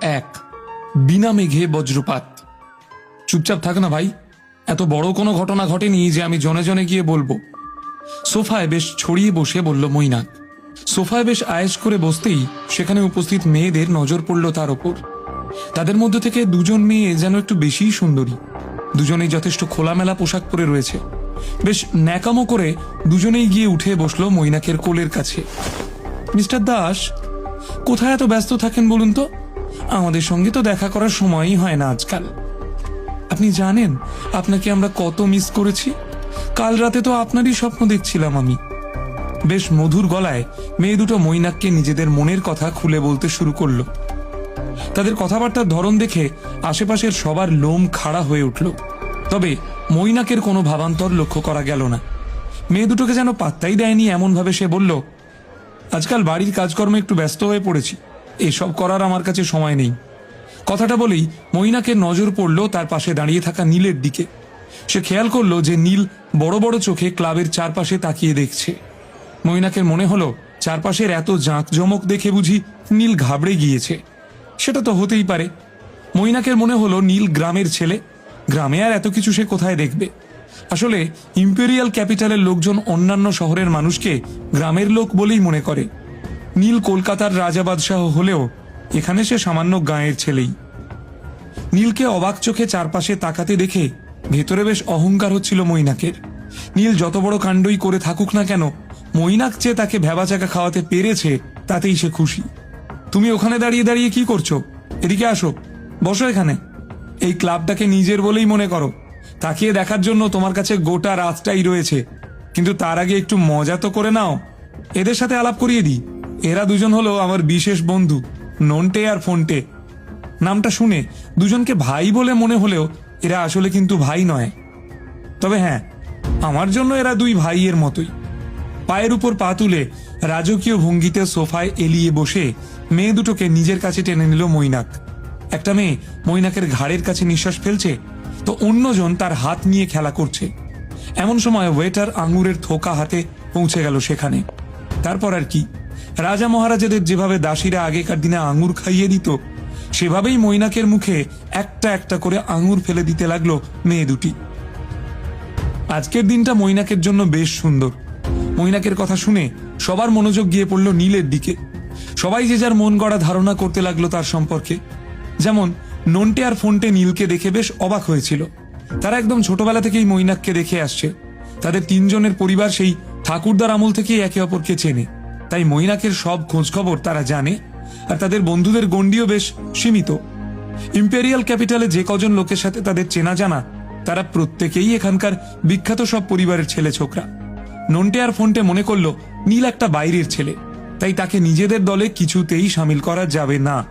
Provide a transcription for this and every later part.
এক। বিনা মেঘে বজ্রপাত। চুপচাপ থাক না ভাই, এত বড় কোনো ঘটনা ঘটেনি যে আমি জনে জনে গিয়ে বলব। সোফায় বেশ ছড়িয়ে বসে বলল মৈনাক। সোফায় বেশ আয়েস করে বসতেই সেখানে উপস্থিত মেয়েদের নজর পড়ল তার ওপর। তাদের মধ্যে থেকে দুজন মেয়ে যেন একটু বেশিই সুন্দরী। দুজনেই যথেষ্ট খোলামেলা পোশাক পরে রয়েছে। বেশ ন্যাকামো করে দুজনেই গিয়ে উঠে বসল মৈনাকের কোলের কাছে। মিস্টার দাস, কোথায় এত ব্যস্ত থাকেন বলুন তো? আমাদের সঙ্গে তো দেখা করার সময়ই হয় না আজকাল। আপনি জানেন, আপনাকে আমরা কত মিস করেছি? কাল রাতে তো আপনারই স্বপ্ন দেখছিলাম আমি। বেশ মধুর গলায় মেয়ে দুটো মৈনাককে নিজেদের মনের কথা খুলে বলতে শুরু করল। তাদের কথাবার্তার ধরন দেখে আশেপাশের সবার লোম খাড়া হয়ে উঠল। তবে মৈনাকের কোনো ভাবান্তর লক্ষ্য করা গেল না। মেয়ে দুটোকে যেন পাত্তাই দেয়নি এমনভাবে সে বলল, আজকাল বাড়ির কাজকর্মে একটু ব্যস্ত হয়ে পড়েছি। এসব করার আমার কাছে সময় নেই। কথাটা বলেই মৈনাকের নজর পড়ল তার পাশে দাঁড়িয়ে থাকা নীলের দিকে। সে খেয়াল করল যে নীল বড় বড় চোখে ক্লাবের চারপাশে তাকিয়ে দেখছে। মৈনাকের মনে হলো চারপাশের এত জাঁকজমক দেখে বুঝি নীল ঘাবড়ে গিয়েছে। সেটা তো হতেই পারে। মৈনাকের মনে হলো নীল গ্রামের ছেলে। গ্রামে আর এত কিছু সে কোথায় দেখবে? আসলে ইম্পেরিয়াল ক্যাপিটালের লোকজন অন্যান্য শহরের মানুষকে গ্রামের লোক বলেই মনে করে। নীল কলকাতার রাজা বাদশাহ হলেও এখানে সে সামান্য গাঁয়ের ছেলেই। নীলকে অবাক চোখে চারপাশে তাকাতে দেখে ভেতরে বেশ অহংকার হচ্ছিল মৈনাকের। নীল যত বড় কাণ্ডই করে থাকুক না কেন, মৈনাক চেয়ে তাকে ভেবাচাকা খাওয়াতে পেরেছে, তাতেই সে খুশি। তুমি ওখানে দাঁড়িয়ে দাঁড়িয়ে কি করছ? এদিকে আসো, বসো এখানে। এই ক্লাবটাকে নিজের বলেই মনে করো। তাকিয়ে দেখার জন্য তোমার কাছে গোটা রাতটাই রয়েছে। কিন্তু তার আগে একটু মজা তো করে নাও। এদের সাথে আলাপ করিয়ে দিই। এরা দুজন হলো আমার বিশেষ বন্ধু, নন্টে আর ফোনটে। নামটা শুনে দুজনকে ভাই বলে মনে হলেও এরা আসলে কিন্তু ভাই নয়। তবে হ্যাঁ আমার জন্য এরা দুই ভাইয়ের মতোই। পায়ের উপর পা তুলে রাজকীয় ভঙ্গিতে সোফায় এলিয়ে বসে মেয়ে দুটোকে নিজের কাছে টেনে নিল মৈনাক। একটা মেয়ে মৈনাকের ঘাড়ের কাছে নিঃশ্বাস ফেলছে, তো অন্যজন তার হাত নিয়ে খেলা করছে। এমন সময় ওয়েটার আঙুরের থোকা হাতে পৌঁছে গেল সেখানে। তারপর আর কি? রাজা মহারাজাদের যেভাবে দাসীরা আগেকার দিনে আঙুর খাইয়ে দিত, সেভাবেই মৈনাকের মুখে একটা একটা করে আঙুর ফেলে দিতে লাগল মেয়ে দুটি। আজকের দিনটা মৈনাকের জন্য বেশ সুন্দর। মৈনাকের কথা শুনে সবার মনোযোগ গিয়ে পড়ল নীলের দিকে। সবাই যে যার মন গড়া ধারণা করতে লাগল তার সম্পর্কে। যেমন, নন্টে আর ফোনটে নীলকে দেখে বেশ অবাক হয়েছিল। তারা একদম ছোটবেলা থেকেই মৈনাককে দেখে আসছে। তাদের তিনজনের পরিবার সেই ঠাকুরদার আমল থেকেই একে অপরকে চেনে। তাই মৈনাকের সব খোঁজখবর তারা জানে, আর তাদের বন্ধুদের গণ্ডিও বেশ সীমিত। ইম্পেরিয়াল ক্যাপিটালে যে কজন লোকের সাথে তাদের চেনা জানা, তারা প্রত্যেকেই এখানকার বিখ্যাত সব পরিবারের ছেলে ছোকরা। নন্টে আর ফোনটে মনে করল, নীল একটা বাইরের ছেলে, তাই তাকে নিজেদের দলে কিছুতেই সামিল করা যাবে না।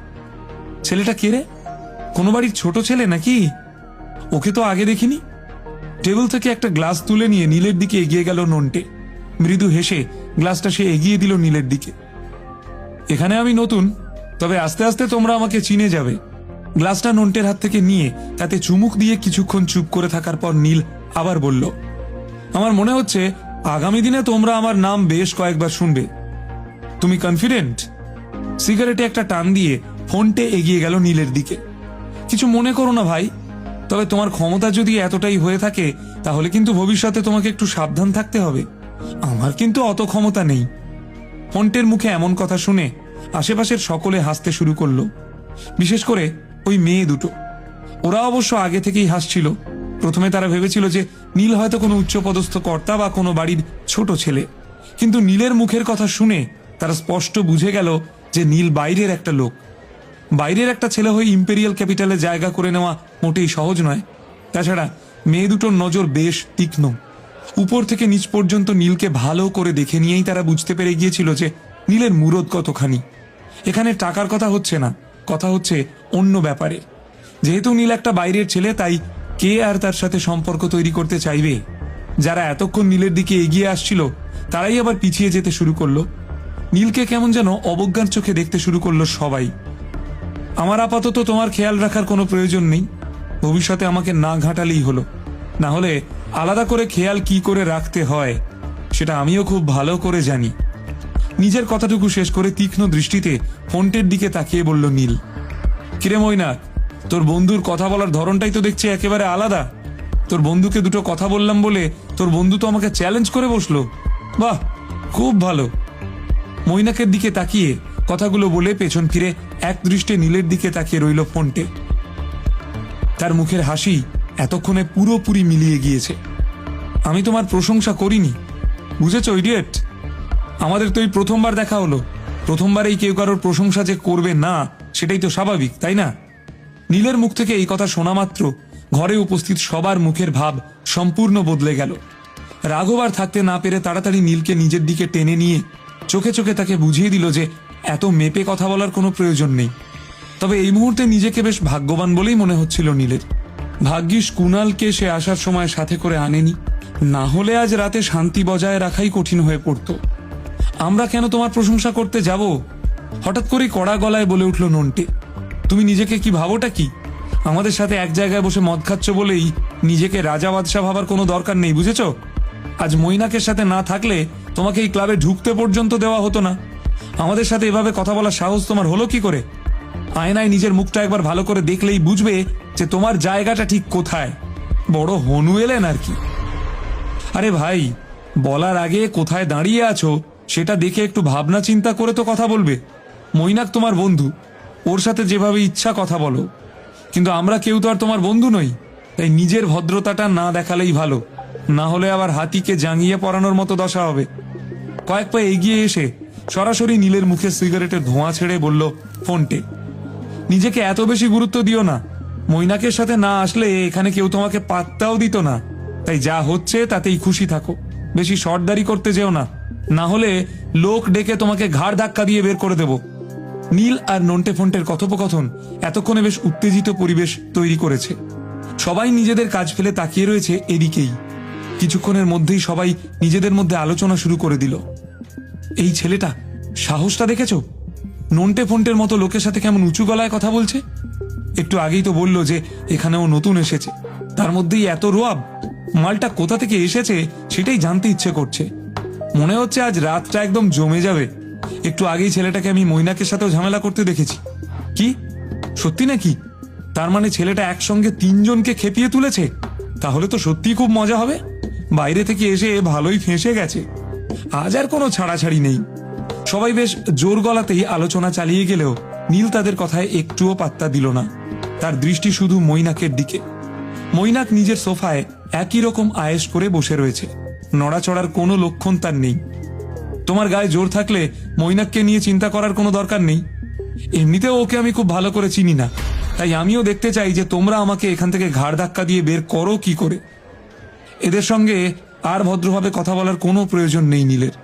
ছেলেটা কে রে? কোনো বাড়ির ছোট ছেলে নাকি? ওকে তো আগে দেখিনি। টেবিল থেকে একটা গ্লাস তুলে নিয়ে নীলের দিকে এগিয়ে গেল নন্টে। মৃদু হেসে গ্লাসটা সে এগিয়ে দিল নীলের দিকে। এখানে আমি নতুন, তবে আস্তে আস্তে তোমরা আমাকে চিনে যাবে। গ্লাসটা নন্টের হাত থেকে নিয়ে তাতে চুমুক দিয়ে কিছুক্ষণ চুপ করে থাকার পর নীল আবার বলল, আমার মনে হচ্ছে আগামী দিনে তোমরা আমার নাম বেশ কয়েকবার শুনবে। তুমি কনফিডেন্ট সিগারেটে একটা টান দিয়ে ফোনটে এগিয়ে গেল নীলের দিকে। কিছু মনে করো না ভাই, তবে তোমার ক্ষমতা যদি এতটাই হয়ে থাকে, তাহলে কিন্তু ভবিষ্যতে তোমাকে একটু সাবধান থাকতে হবে। আমার কিন্তু অত ক্ষমতা নেই। ফন্টের মুখে এমন কথা শুনে আশেপাশের সকলে হাসতে শুরু করল। বিশেষ করে ওই মেয়ে দুটো। ওরা অবশ্য আগে থেকেই হাসছিল। প্রথমে তারা ভেবেছিল যে নীল হয়তো কোনো উচ্চপদস্থ কর্তা বা কোনো বাড়ির ছোট ছেলে। কিন্তু নীলের মুখের কথা শুনে তারা স্পষ্ট বুঝে গেল যে নীল বাইরের একটা লোক। বাইরের একটা ছেলে হয়ে ইম্পেরিয়াল ক্যাপিটালে জায়গা করে নেওয়া মোটেই সহজ নয়। তাছাড়া মেয়ে দুটোর নজর বেশ তীক্ষ্ণ। উপর থেকে নিচ পর্যন্ত নীলকে ভালো করে দেখে নিয়েই তারা বুঝতে পেরে গিয়েছিল যে নীলের মুরদ কতখানি। এখানে টাকার কথা হচ্ছে না, কথা হচ্ছে অন্য ব্যাপারে। যেহেতু নীল একটা বাইরের ছেলে, তাই কে আর তার সাথে সম্পর্ক তৈরি করতে চাইবে? যারা এতক্ষণ নীলের দিকে এগিয়ে আসছিল, তারাই আবার পিছিয়ে যেতে শুরু করল। নীলকে কেমন যেন অবজ্ঞার চোখে দেখতে শুরু করল সবাই। আমার আপাতত তোমার খেয়াল রাখার কোনো প্রয়োজন নেই। ভবিষ্যতে আমাকে না ঘাটালেই হলো। না হলে আলাদা করে খেয়াল কি করে রাখতে হয়, সেটা আমিও খুব ভালো করে জানি। নিজের কথাটুকু শেষ করে তীক্ষ্ণ দৃষ্টিতে ফোনটের দিকে তাকিয়ে বলল, নীল, কিরে মইনা তোর বন্ধুর কথা বলার ধরনটাই তো দেখছি একেবারে আলাদা। তোর বন্ধুকে দুটো কথা বললাম বলে তোর বন্ধু তো আমাকে চ্যালেঞ্জ করে বসল। বাহ, খুব ভালো। মৈনাকের দিকে তাকিয়ে কথাগুলো বলে পেছন ফিরে এক দৃষ্টে নীলের দিকে তাকিয়ে রইল ফোনটে। তার মুখের হাসি এতক্ষণে পুরোপুরি মিলিয়ে গিয়েছে। আমি তোমার প্রশংসা করিনি। বুঝেছ ইডিয়েট আমাদের তো এই প্রথমবার দেখা হলো। প্রথমবারেই কেউ কারোর প্রশংসা যে করবে না, সেটাই তো স্বাভাবিক, তাই না? নীলের মুখ থেকে এই কথা শোনা মাত্র ঘরে উপস্থিত সবার মুখের ভাব সম্পূর্ণ বদলে গেল। রাঘব আর থাকতে না পেরে তাড়াতাড়ি নীলকে নিজের দিকে টেনে নিয়ে চোখে চোখে তাকে বুঝিয়ে দিল যে এত মেপে কথা বলার কোনো প্রয়োজন নেই। তবে এই মুহূর্তে নিজেকে বেশ ভাগ্যবান বলেই মনে হচ্ছিল নীলের। ভাগ্যিস কুণালকে সে আসার সময় সাথে করে আনেনি। না হলে আজ রাতে শান্তি বজায় রাখাই কঠিন হয়ে পড়ত। আমরা কেন তোমার প্রশংসা করতে যাব? হঠাৎ করে কড়া গলায় বলে উঠল নন্টে, তুমি নিজেকে কি ভাবোটা কি? আমাদের সাথে এক জায়গায় বসে মদ খাচ্ছ বলেই নিজেকে রাজা বাদশাহ ভাবার কোনো দরকার নেই, বুঝেছ? আজ মৈনাকের সাথে না থাকলে তোমাকে এই ক্লাবে ঢুকতে পর্যন্ত দেওয়া হতো না। আমাদের সাথে এভাবে কথা বলার সাহস তোমার হলো কি করে? আয়নায় নিজের মুখটা একবার ভালো করে দেখলেই বুঝবে যে তোমার জায়গাটা ঠিক কোথায়? বড় হনু এলেন আর কি। আরে ভাই, বলার আগে কোথায় দাঁড়িয়ে আছো, সেটা দেখে একটু ভাবনা চিন্তা করে তো কথা বলবে। মৈনাক তোমার বন্ধু, ওর সাথে যেভাবে ইচ্ছা কথা বলো। কিন্তু আমরা কেউ তো আর তোমার বন্ধু নই, তাই নিজের ভদ্রতাটা না দেখালেই ভালো। না হলে আবার হাতিকে জাঙ্গিয়ে পরানোর মতো দশা হবে। কয়েক পা এগিয়ে এসে সরাসরি নীলের মুখে সিগারেটের ধোঁয়া ছেড়ে বলল, ফোনটে। নিজেকে এত বেশি গুরুত্ব দিও না। মৈনাকের সাথে না আসলে এখানে কেউ তোমাকে পাত্তাও দিত না। তাই যা হচ্ছে তাতেই খুশি থাকো। বেশি শর্টদারি করতে যেও না। না হলে লোক ডেকে তোমাকে ঘাড় ধাক্কা দিয়ে বের করে দেব। নীল আর নন্টে ফন্টের কথোপকথন এতক্ষণে বেশ উত্তেজিত পরিবেশ তৈরি করেছে। সবাই নিজেদের কাজ ফেলে তাকিয়ে রয়েছে এদিকেই। কিছুক্ষণের মধ্যেই সবাই নিজেদের মধ্যে আলোচনা শুরু করে দিল। এই ছেলেটা, সাহসটা দেখেছ? নন্টে ফন্টের মতো লোকের সাথে কেমন উঁচু গলায় কথা বলছে? একটু আগেই তো বলল যে এখানে ও নতুন এসেছে। তার মধ্যেই এত রোয়াব, মালটা কোথা থেকে এসেছে সেটাই জানতে ইচ্ছে করছে। মনে হচ্ছে আজ রাতটা একদম জমে যাবে। একটু আগেই ছেলেটাকে আমি মৈনাকের সাথেও ঝামেলা করতে দেখেছি। কি? সত্যি নাকি? তার মানে ছেলেটা একসঙ্গে তিনজনকে খেপিয়ে তুলেছে? তাহলে তো সত্যিই খুব মজা হবে। বাইরে থেকে এসে ভালোই ফেঁসে গেছে। আজ আর কোনো ছাড়াছাড়ি নেই। সবাই বেশ জোর গলাতেই আলোচনা চালিয়ে গেলেও নীল তাদের কথায় একটুও পাত্তা দিল না। তার দৃষ্টি শুধু মৈনাকের দিকে। মৈনাক নিজের সোফায় একই রকম আয়েশ করে বসে রয়েছে। নড়াচড়ার কোনো লক্ষণ তার নেই। তোমার গায়ে জোর থাকলে মৈনাককে নিয়ে চিন্তা করার কোনো দরকার নেই। এমনিতেও ওকে আমি খুব ভালো করে চিনি না। তাই আমিও দেখতে চাই যে তোমরা আমাকে এখান থেকে ঘাড় ধাক্কা দিয়ে বের করো কি করে। এদের সঙ্গে আর ভদ্রভাবে কথা বলার কোনো প্রয়োজন নেই নীলের।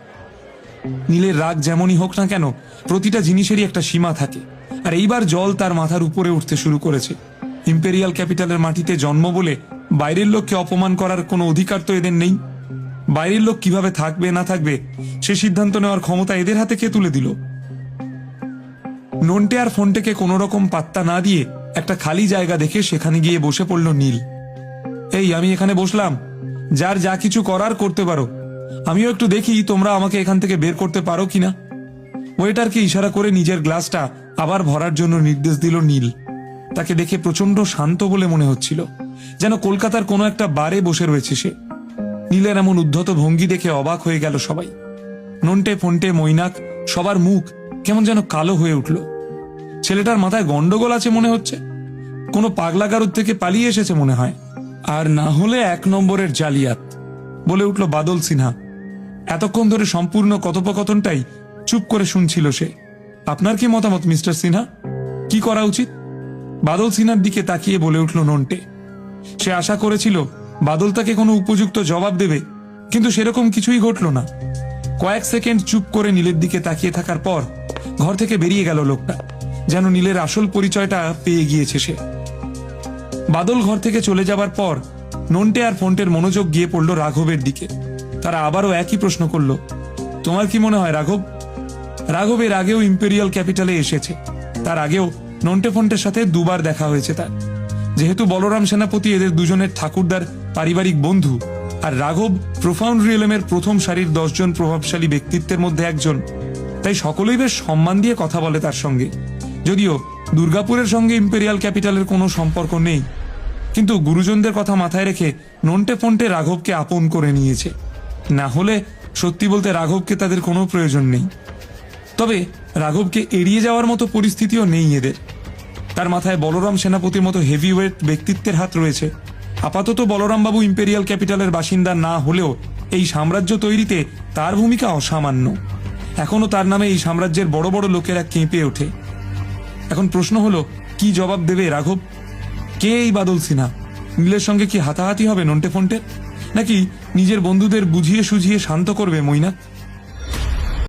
নীলের রাগ যেমনই হোক না কেন, প্রতিটা জিনিসেরই একটা সীমা থাকে। আর এইবার জল তার মাথার উপরে উঠতে শুরু করেছে। ইম্পেরিয়াল ক্যাপিটালের মাটিতে জন্ম বলে বাইরের লোককে অপমান করার কোনো অধিকার তো এদের নেই। বাইরের লোক কীভাবে থাকবে, না থাকবে, সে সিদ্ধান্ত নেওয়ার ক্ষমতা এদের হাতে কে তুলে দিল? নন্টে আর ফোনটেকে কোনো রকম পাত্তা না দিয়ে একটা খালি জায়গা দেখে সেখানে গিয়ে বসে পড়ল নীল। এই, আমি এখানে বসলাম। যার যা কিছু করার করতে পারো। আমিও একটু দেখি তোমরা আমাকে এখান থেকে বের করতে পারো কিনা? ওয়েটারকে ইশারা করে নিজের গ্লাসটা আবার ভরার জন্য নির্দেশ দিল নীল। তাকে দেখে প্রচণ্ড শান্ত বলে মনে হচ্ছিল, যেন কলকাতার কোনো একটা বারে বসে রয়েছে সে। নীলের এমন উদ্ধত ভঙ্গি দেখে অবাক হয়ে গেল সবাই। নন্টে ফন্টে মৈনাক, সবার মুখ কেমন যেন কালো হয়ে উঠল। ছেলেটার মাথায় গন্ডগোল আছে মনে হচ্ছে। কোনো পাগলাগারুর থেকে পালিয়ে এসেছে মনে হয়। আর না হলে এক নম্বরের জালিয়াত, বলে উঠল বাদল সিনহা। এতক্ষণ ধরে সম্পূর্ণ কথোপকথনটাই চুপ করে শুনছিল সে। আপনার কি মতামত, মিস্টার সিনহা? কি করা উচিত? বাদল সিনহার দিকে তাকিয়ে বলে উঠল নন্টে। সে আশা করেছিল, বাদল তাকে কোনো উপযুক্ত জবাব দেবে, কিন্তু সেরকম কিছুই ঘটল না। কয়েক সেকেন্ড চুপ করে নীলের দিকে তাকিয়ে থাকার পর ঘর থেকে বেরিয়ে গেল লোকটা, যেন নীলের আসল পরিচয়টা পেয়ে গিয়েছে সে। বাদল ঘর থেকে চলে যাবার পর নন্টে আর ফোনটের মনোযোগ গিয়ে পড়ল রাঘবের দিকে। তারা আবারও একই প্রশ্ন করল, তোমার কি মনে হয় রাঘব? রাঘব এর আগেও ইম্পেরিয়াল ক্যাপিটালে এসেছে। তার আগেও নন্টে ফন্টের সাথে দুবার দেখা হয়েছে তার। যেহেতু বলরাম সেনাপতি এদের দুজনের ঠাকুরদার পারিবারিক বন্ধু, আর রাঘব প্রোফাউন্ড রিয়েলমের প্রথম সারির দশজন প্রভাবশালী ব্যক্তিত্বের মধ্যে একজন, তাই সকলেই বেশ সম্মান দিয়ে কথা বলে তার সঙ্গে। যদিও দুর্গাপুরের সঙ্গে ইম্পেরিয়াল ক্যাপিটালের কোনো সম্পর্ক নেই, কিন্তু গুরুজনদের কথা মাথায় রেখে নন্টে ফন্টে রাঘবকে আপন করে নিয়েছে। না হলে সত্যি বলতে রাঘবকে তাদের কোনো প্রয়োজন নেই। তবে রাঘবকে এড়িয়ে যাওয়ার মতো পরিস্থিতিও নেই এদের। তার মাথায় বলরাম সেনাপতির মতো হেভিওয়েট ব্যক্তিত্বের হাত রয়েছে। আপাতত বলরামবাবু ইম্পেরিয়াল ক্যাপিটালের বাসিন্দা না হলেও এই সাম্রাজ্য তৈরিতে তার ভূমিকা অসামান্য। এখনও তার নামে এই সাম্রাজ্যের বড় বড় লোকেরা কেঁপে ওঠে। এখন প্রশ্ন হলো, কি জবাব দেবে রাঘব? কে এই বাদল সিনহা? নীলের সঙ্গে কি হাতাহাতি হবে নন্টে ফন্টে? নাকি নিজের বন্ধুদের বুঝিয়ে সুঝিয়ে শান্ত করবে মৈনাক